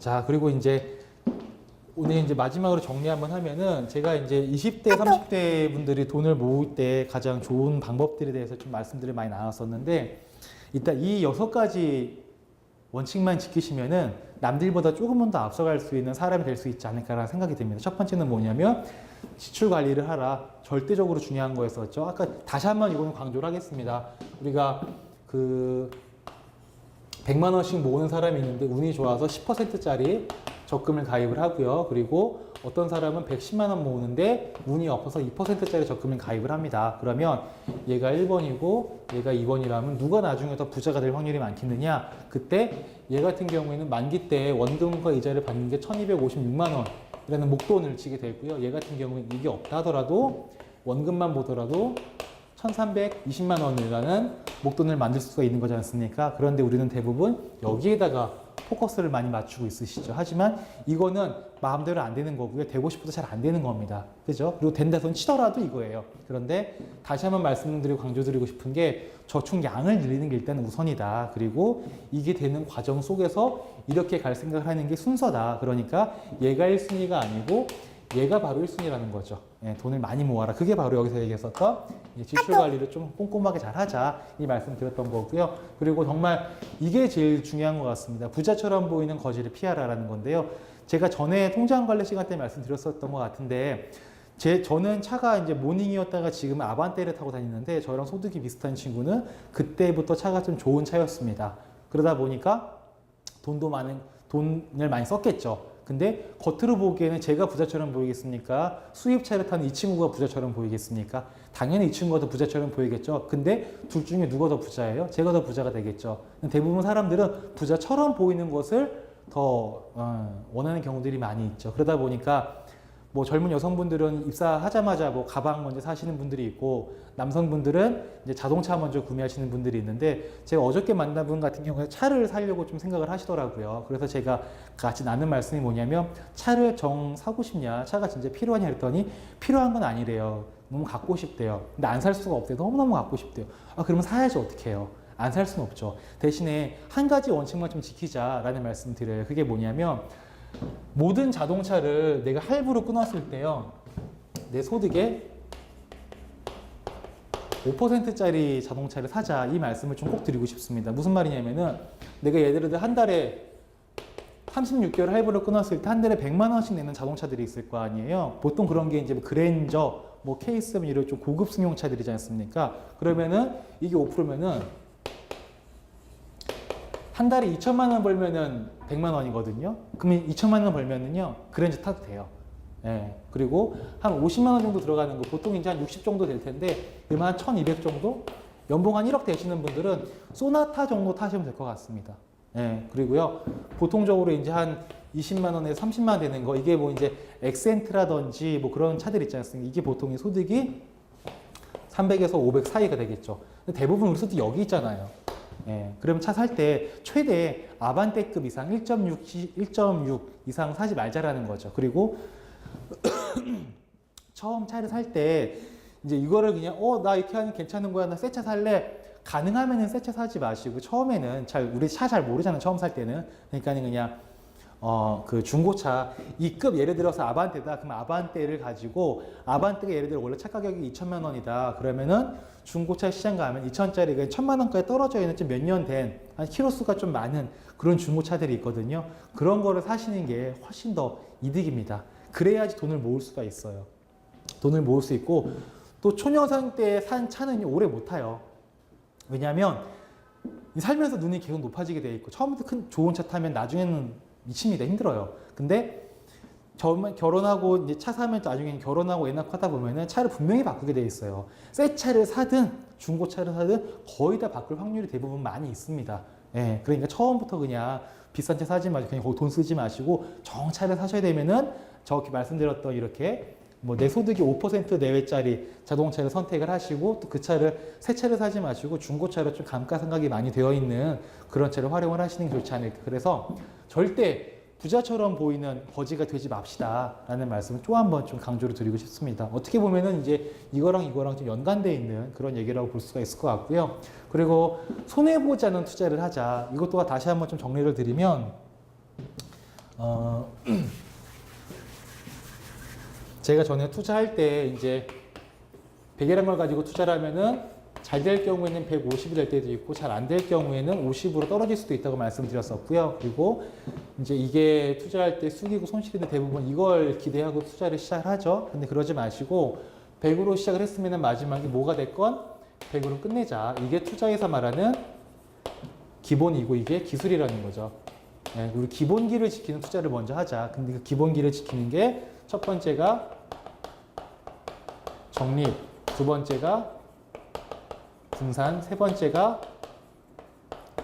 자, 그리고 이제 오늘 이제 마지막으로 정리 한번 하면은 제가 이제 20대, 30대 분들이 돈을 모을 때 가장 좋은 방법들에 대해서 좀 말씀들을 많이 나눴었는데 일단 이 여섯 가지 원칙만 지키시면은 남들보다 조금은 더 앞서갈 수 있는 사람이 될 수 있지 않을까라는 생각이 듭니다. 첫 번째는 뭐냐면 지출 관리를 하라. 절대적으로 중요한 거였었죠. 아까 다시 한번 이거는 강조를 하겠습니다. 우리가 그 100만 원씩 모으는 사람이 있는데 운이 좋아서 10%짜리 적금을 가입을 하고요. 그리고 어떤 사람은 110만 원 모으는데 운이 없어서 2%짜리 적금을 가입을 합니다. 그러면 얘가 1번이고 얘가 2번이라면 누가 나중에 더 부자가 될 확률이 많겠느냐? 그때 얘 같은 경우에는 만기 때 원금과 이자를 받는 게 1256만 원이라는 목돈을 지게 되고요. 얘 같은 경우는 이게 없다 하더라도 원금만 보더라도 1320만 원이라는 목돈을 만들 수가 있는 거지 않습니까? 그런데 우리는 대부분 여기에다가 포커스를 많이 맞추고 있으시죠. 하지만 이거는 마음대로 안 되는 거고요. 되고 싶어도 잘 안 되는 겁니다. 그죠? 그리고 된다 손 치더라도 이거예요. 그런데 다시 한번 말씀드리고 강조드리고 싶은 게 저축 양을 늘리는 게 일단 우선이다. 그리고 이게 되는 과정 속에서 이렇게 갈 생각을 하는 게 순서다. 그러니까 얘가 1순위가 아니고 얘가 바로 1순위라는 거죠. 예, 돈을 많이 모아라. 그게 바로 여기서 얘기했었던 이 지출 관리를 좀 꼼꼼하게 잘 하자. 이 말씀 드렸던 거고요. 그리고 정말 이게 제일 중요한 것 같습니다. 부자처럼 보이는 거지를 피하라라는 건데요. 제가 전에 통장 관리 시간 때 말씀드렸었던 것 같은데 제 저는 차가 이제 모닝이었다가 지금 아반떼를 타고 다니는데 저랑 소득이 비슷한 친구는 그때부터 차가 좀 좋은 차였습니다. 그러다 보니까 돈도 많은 돈을 많이 썼겠죠. 근데 겉으로 보기에는 제가 부자처럼 보이겠습니까? 수입차를 타는 이 친구가 부자처럼 보이겠습니까? 당연히 이 친구가 더 부자처럼 보이겠죠. 근데 둘 중에 누가 더 부자예요? 제가 더 부자가 되겠죠. 대부분 사람들은 부자처럼 보이는 것을 더 어, 원하는 경우들이 많이 있죠. 그러다 보니까 뭐 젊은 여성분들은 입사하자마자 뭐 가방 먼저 사시는 분들이 있고 남성분들은 이제 자동차 먼저 구매하시는 분들이 있는데 제가 어저께 만난 분 같은 경우에 차를 사려고 좀 생각을 하시더라고요. 그래서 제가 같이 나눈 말씀이 뭐냐면 차를 정 사고 싶냐, 차가 진짜 필요하냐 했더니 필요한 건 아니래요. 너무 갖고 싶대요. 근데 안 살 수가 없대요. 너무너무 갖고 싶대요. 아 그러면 사야지 어떻게 해요? 안 살 수는 없죠. 대신에 한 가지 원칙만 좀 지키자라는 말씀 드려요. 그게 뭐냐면 모든 자동차를 내가 할부로 끊었을 때요. 내 소득의 5%짜리 자동차를 사자 이 말씀을 좀 꼭 드리고 싶습니다. 무슨 말이냐면은 내가 예를 들어 한 달에 36개월 할부를 끊었을 때 한 달에 100만 원씩 내는 자동차들이 있을 거 아니에요. 보통 그런 게 이제 뭐 그랜저, 뭐 K7 이런 좀 고급 승용차들이지 않습니까? 그러면은 이게 5%면은 한 달에 2천만 원 벌면은 100만 원이거든요. 그러면 2천만 원 벌면은요. 그랜저 타도 돼요. 예. 그리고 한 50만 원 정도 들어가는 거 보통 이제 한 60 정도 될 텐데 그러면 한 1,200 정도 연봉 한 1억 되시는 분들은 소나타 정도 타시면 될 것 같습니다. 예. 그리고요. 보통적으로 이제 한 20만 원에서 30만 원 되는 거 이게 뭐 이제 엑센트라든지 뭐 그런 차들 있지 않습니까? 이게 보통 이 소득이 300에서 500 사이가 되겠죠. 대부분 우리 소득이 여기 있잖아요. 예, 그러면 차 살 때 최대 아반떼급 이상 1.6, 1.6 이상 사지 말자라는 거죠. 그리고 처음 차를 살 때 이제 이거를 그냥 어 나 이렇게 하니 괜찮은 거야. 나 새 차 살래. 가능하면은 새 차 사지 마시고 처음에는 잘 우리 차 잘 모르잖아요 처음 살 때는. 그러니까는 그냥 어 그 중고차 이급 예를 들어서 아반떼다. 그럼 아반떼를 가지고 아반떼가 예를 들어 원래 차 가격이 2천만 원이다. 그러면은 중고차 시장 가면 2천짜리가 1천만 원까지 떨어져 있는 좀몇년 된 한 키로수가 좀 많은 그런 중고차들이 있거든요. 그런 거를 사시는 게 훨씬 더 이득입니다. 그래야지 돈을 모을 수가 있어요. 돈을 모을 수 있고 또 초년생 때 산 차는 오래 못 타요. 왜냐하면 살면서 눈이 계속 높아지게 돼 있고 처음부터 큰 좋은 차 타면 나중에는 미칩니다 힘들어요. 근데 결혼하고 이제 차 사면 나중에 결혼하고 애 낳고 하다 보면은 차를 분명히 바꾸게 돼 있어요. 새 차를 사든 중고 차를 사든 거의 다 바꿀 확률이 대부분 많이 있습니다. 예 그러니까 처음부터 그냥 비싼 차 사지 마시고 그냥 돈 쓰지 마시고 정차를 사셔야 되면은 저렇게 말씀드렸던 이렇게 뭐 내 소득이 5% 내외짜리 자동차를 선택을 하시고 또 그 차를 새 차를 사지 마시고 중고차로 좀 감가상각이 많이 되어 있는 그런 차를 활용을 하시는 게 좋지 않을까. 그래서 절대 부자처럼 보이는 거지가 되지 맙시다라는 말씀을 또 한 번 좀 강조를 드리고 싶습니다. 어떻게 보면은 이제 이거랑 이거랑 좀 연관되어 있는 그런 얘기라고 볼 수가 있을 것 같고요. 그리고 손해 보지 않은 투자를 하자. 이것 또한 다시 한번 좀 정리를 드리면 어, 제가 전에 투자할 때 이제 100이라는 걸 가지고 투자를 하면은 잘 될 경우에는 150이 될 때도 있고 잘 안 될 경우에는 50으로 떨어질 수도 있다고 말씀드렸었고요. 그리고 이제 이게 투자할 때 숙이고 손실인데 대부분 이걸 기대하고 투자를 시작하죠. 근데 그러지 마시고 100으로 시작을 했으면 마지막에 뭐가 됐건 100으로 끝내자. 이게 투자에서 말하는 기본이고 이게 기술이라는 거죠. 네, 우리 기본기를 지키는 투자를 먼저 하자. 근데 그 기본기를 지키는 게 첫 번째가 적립, 두 번째가 분산, 세 번째가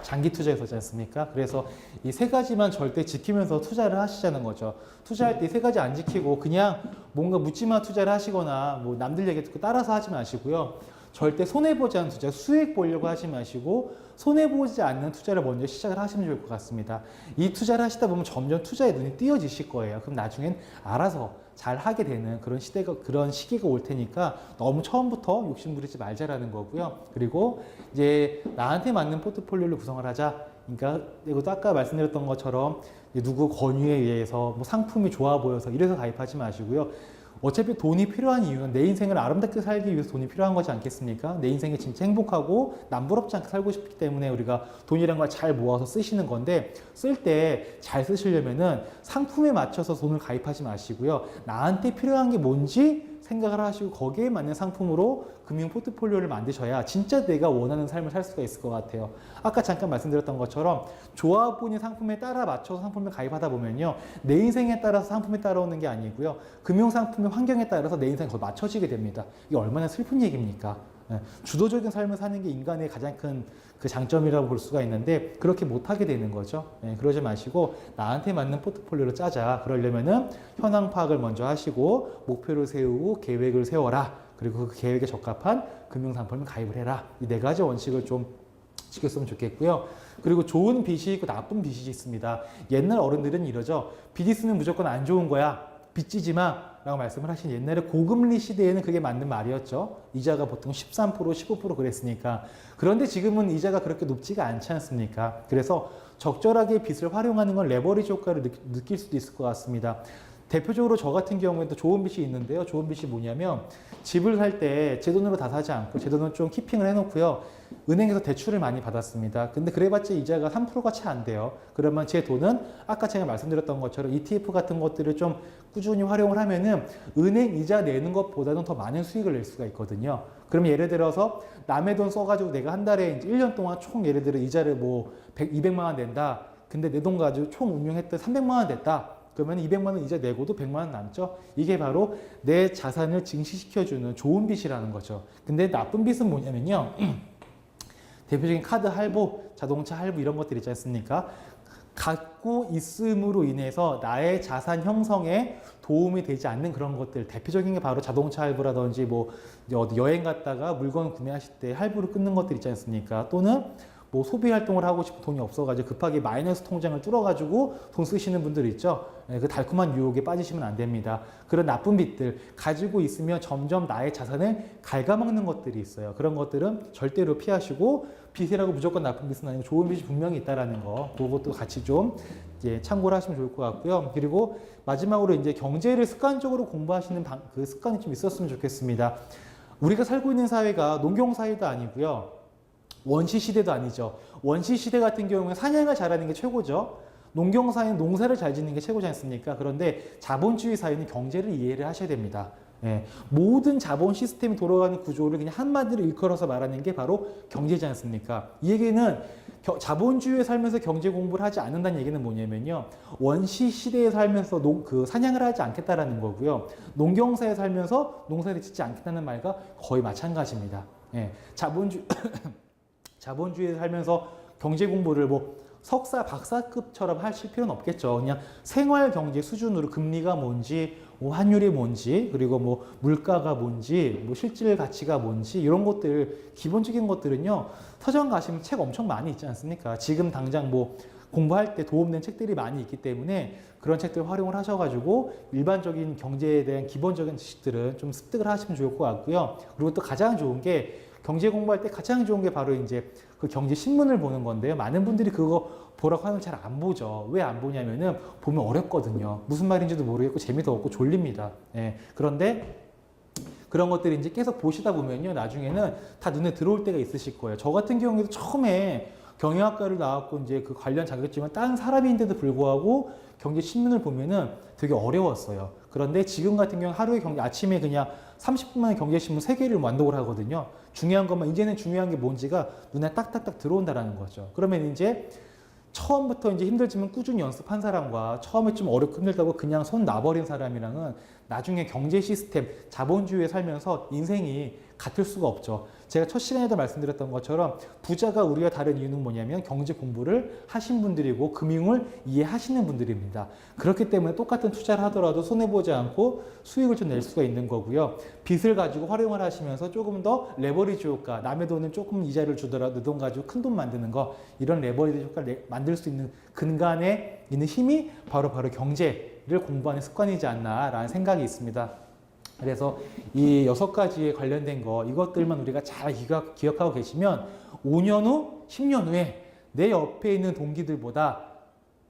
장기 투자에서지 않습니까? 그래서 이 세 가지만 절대 지키면서 투자를 하시자는 거죠. 투자할 때세 가지 안 지키고 그냥 뭔가 묻지마 투자를 하시거나 뭐 남들 얘기 듣고 따라서 하지 마시고요. 절대 손해보지 않는 투자, 수익 보려고 하지 마시고 손해보지 않는 투자를 먼저 시작을 하시면 좋을 것 같습니다. 이 투자를 하시다 보면 점점 투자에 눈이 띄어지실 거예요. 그럼 나중엔 알아서 잘 하게 되는 그런 시대가 그런 시기가 올 테니까 너무 처음부터 욕심 부리지 말자라는 거고요. 그리고 이제 나한테 맞는 포트폴리오를 구성을 하자. 그러니까 이것도 아까 말씀드렸던 것처럼 누구 권유에 의해서 뭐 상품이 좋아 보여서 이래서 가입하지 마시고요. 어차피 돈이 필요한 이유는 내 인생을 아름답게 살기 위해서 돈이 필요한 거지 않겠습니까? 내 인생이 진짜 행복하고 남부럽지 않게 살고 싶기 때문에 우리가 돈이란 걸 잘 모아서 쓰시는 건데 쓸 때 잘 쓰시려면은 상품에 맞춰서 돈을 가입하지 마시고요. 나한테 필요한 게 뭔지 생각을 하시고 거기에 맞는 상품으로 금융 포트폴리오를 만드셔야 진짜 내가 원하는 삶을 살 수가 있을 것 같아요. 아까 잠깐 말씀드렸던 것처럼 조합원이 상품에 따라 맞춰서 상품을 가입하다 보면요. 내 인생에 따라서 상품이 따라오는 게 아니고요. 금융 상품의 환경에 따라서 내 인생이 더 맞춰지게 됩니다. 이게 얼마나 슬픈 얘기입니까? 예, 주도적인 삶을 사는 게 인간의 가장 큰 그 장점이라고 볼 수가 있는데 그렇게 못하게 되는 거죠. 예, 그러지 마시고 나한테 맞는 포트폴리오를 짜자. 그러려면은 현황 파악을 먼저 하시고 목표를 세우고 계획을 세워라. 그리고 그 계획에 적합한 금융 상품을 가입을 해라. 이 네 가지 원칙을 좀 지켰으면 좋겠고요. 그리고 좋은 빚이 있고 나쁜 빚이 있습니다. 옛날 어른들은 이러죠. 빚 있으면 무조건 안 좋은 거야. 빚지지 마. 라고 말씀을 하신 옛날에 고금리 시대에는 그게 맞는 말이었죠. 이자가 보통 13%, 15% 그랬으니까. 그런데 지금은 이자가 그렇게 높지가 않지 않습니까? 그래서 적절하게 빚을 활용하는 건 레버리지 효과를 느- 느낄 수도 있을 것 같습니다. 대표적으로 저 같은 경우에도 좋은 빚이 있는데요. 좋은 빚이 뭐냐면 집을 살 때 제 돈으로 다 사지 않고 제 돈은 좀 키핑을 해놓고요. 은행에서 대출을 많이 받았습니다. 근데 그래봤자 이자가 3%가 채 안 돼요. 그러면 제 돈은 아까 제가 말씀드렸던 것처럼 ETF 같은 것들을 좀 꾸준히 활용을 하면은 은행 이자 내는 것보다는 더 많은 수익을 낼 수가 있거든요. 그럼 예를 들어서 남의 돈 써가지고 내가 한 달에 이제 1년 동안 총 예를 들어 이자를 뭐 100, 200만 원 낸다. 근데 내 돈 가지고 총 운용했더니 300만 원 됐다. 그러면 200만 원 이자 내고도 100만 원 남죠. 이게 바로 내 자산을 증시시켜주는 좋은 빚이라는 거죠. 근데 나쁜 빚은 뭐냐면요. 대표적인 카드 할부, 자동차 할부 이런 것들 있지 않습니까? 갖고 있음으로 인해서 나의 자산 형성에 도움이 되지 않는 그런 것들 대표적인 게 바로 자동차 할부라든지 뭐 여행 갔다가 물건 구매하실 때 할부를 끊는 것들 있지 않습니까? 또는 뭐 소비 활동을 하고 싶은 돈이 없어가지고 급하게 마이너스 통장을 뚫어가지고 돈 쓰시는 분들 있죠. 예, 그 달콤한 유혹에 빠지시면 안 됩니다. 그런 나쁜 빚들 가지고 있으면 점점 나의 자산을 갉아먹는 것들이 있어요. 그런 것들은 절대로 피하시고 빚이라고 무조건 나쁜 빚은 아니고 좋은 빚이 분명히 있다라는 거, 그것도 같이 좀 이제 참고를 하시면 좋을 것 같고요. 그리고 마지막으로 이제 경제를 습관적으로 공부하시는 방- 그 습관이 좀 있었으면 좋겠습니다. 우리가 살고 있는 사회가 농경 사회도 아니고요. 원시 시대도 아니죠. 원시 시대 같은 경우에 사냥을 잘하는 게 최고죠. 농경 사회는 농사를 잘 짓는 게 최고지 않습니까? 그런데 자본주의 사회는 경제를 이해를 하셔야 됩니다. 예, 모든 자본 시스템이 돌아가는 구조를 그냥 한마디로 일컬어서 말하는 게 바로 경제지 않습니까? 이 얘기는 겨- 자본주의에 살면서 경제 공부를 하지 않는다는 얘기는 뭐냐면요. 원시 시대에 살면서 농, 그 사냥을 하지 않겠다라는 거고요. 농경사에 살면서 농사를 짓지 않겠다는 말과 거의 마찬가지입니다. 예, 자본주 자본주의에 살면서 경제 공부를 뭐 석사, 박사급처럼 하실 필요는 없겠죠. 그냥 생활 경제 수준으로 금리가 뭔지, 뭐 환율이 뭔지, 그리고 뭐 물가가 뭔지, 뭐 실질 가치가 뭔지 이런 것들 기본적인 것들은요. 서점 가시면 책 엄청 많이 있지 않습니까? 지금 당장 뭐 공부할 때 도움된 책들이 많이 있기 때문에 그런 책들 활용을 하셔가지고 일반적인 경제에 대한 기본적인 지식들은 좀 습득을 하시면 좋을 것 같고요. 그리고 또 가장 좋은 게 경제 공부할 때 가장 좋은 게 바로 이제 그 경제 신문을 보는 건데요. 많은 분들이 그거 보라고 하면 잘 안 보죠. 왜 안 보냐면은 보면 어렵거든요. 무슨 말인지도 모르겠고 재미도 없고 졸립니다. 예. 그런데 그런 것들이 이제 계속 보시다 보면요. 나중에는 다 눈에 들어올 때가 있으실 거예요. 저 같은 경우에도 처음에 경영학과를 나왔고 이제 그 관련 자격증을 딴 사람인데도 불구하고 경제 신문을 보면은 되게 어려웠어요. 그런데 지금 같은 경우 하루에 경제 아침에 그냥 30분만 경제 신문 3개를 완독을 하거든요. 중요한 것만 이제는 중요한 게 뭔지가 눈에 딱딱딱 들어온다라는 거죠. 그러면 이제 처음부터 이제 힘들지만 꾸준히 연습한 사람과 처음에 좀 어렵고 힘들다고 그냥 손 놔버린 사람이랑은 나중에 경제 시스템, 자본주의에 살면서 인생이 같을 수가 없죠. 제가 첫 시간에도 말씀드렸던 것처럼 부자가 우리가 다른 이유는 뭐냐면 경제 공부를 하신 분들이고 금융을 이해하시는 분들입니다. 그렇기 때문에 똑같은 투자를 하더라도 손해보지 않고 수익을 좀 낼 수가 있는 거고요. 빚을 가지고 활용을 하시면서 조금 더 레버리지 효과, 남의 돈은 조금 이자를 주더라도 돈 가지고 큰 돈 만드는 거 이런 레버리지 효과를 내- 만들 수 있는 근간에 있는 힘이 바로 바로 경제를 공부하는 습관이지 않나라는 생각이 있습니다. 그래서 이 여섯 가지에 관련된 거 이것들만 우리가 잘 기억, 기억 하고 계시면 5년 후, 10년 후에 내 옆에 있는 동기들보다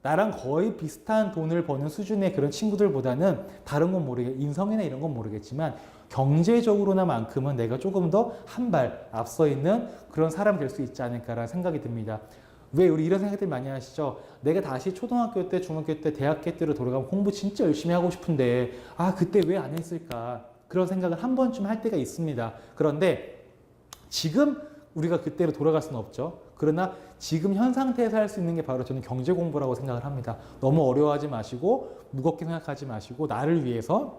나랑 거의 비슷한 돈을 버는 수준의 그런 친구들보다는 다른 건 모르겠, 인성이나 이런 건 모르겠지만 경제적으로나만큼은 내가 조금 더 한 발 앞서 있는 그런 사람 될 수 있지 않을까라는 생각이 듭니다. 왜 우리 이런 생각들 많이 하시죠? 내가 다시 초등학교 때, 중학교 때, 대학교 때로 돌아가면 공부 진짜 열심히 하고 싶은데 아 그때 왜 안 했을까? 그런 생각을 한 번쯤 할 때가 있습니다. 그런데 지금 우리가 그때로 돌아갈 수는 없죠. 그러나 지금 현 상태에서 할 수 있는 게 바로 저는 경제 공부라고 생각을 합니다. 너무 어려워하지 마시고 무겁게 생각하지 마시고 나를 위해서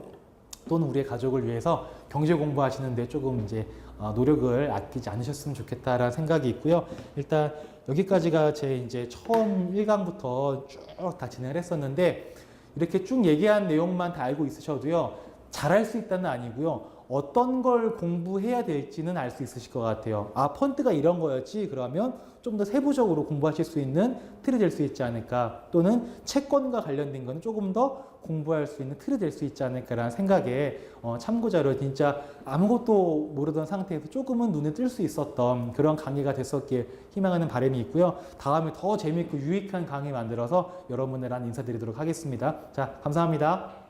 또는 우리의 가족을 위해서 경제 공부하시는데 조금 이제 어, 노력을 아끼지 않으셨으면 좋겠다라는 생각이 있고요. 일단 여기까지가 제 이제 처음 1강부터 쭉 다 진행을 했었는데 이렇게 쭉 얘기한 내용만 다 알고 있으셔도요. 잘할 수 있다는 아니고요. 어떤 걸 공부해야 될지는 알 수 있으실 것 같아요. 아, 펀드가 이런 거였지? 그러면 좀 더 세부적으로 공부하실 수 있는 틀이 될 수 있지 않을까. 또는 채권과 관련된 건 조금 더 공부할 수 있는 틀이 될 수 있지 않을까라는 생각에 어, 참고자료 진짜 아무것도 모르던 상태에서 조금은 눈에 뜰수 있었던 그런 강의가 됐었기에 희망하는 바람이 있고요. 다음에 더 재밌고 유익한 강의 만들어서 여러분들한 인사드리도록 하겠습니다. 자, 감사합니다.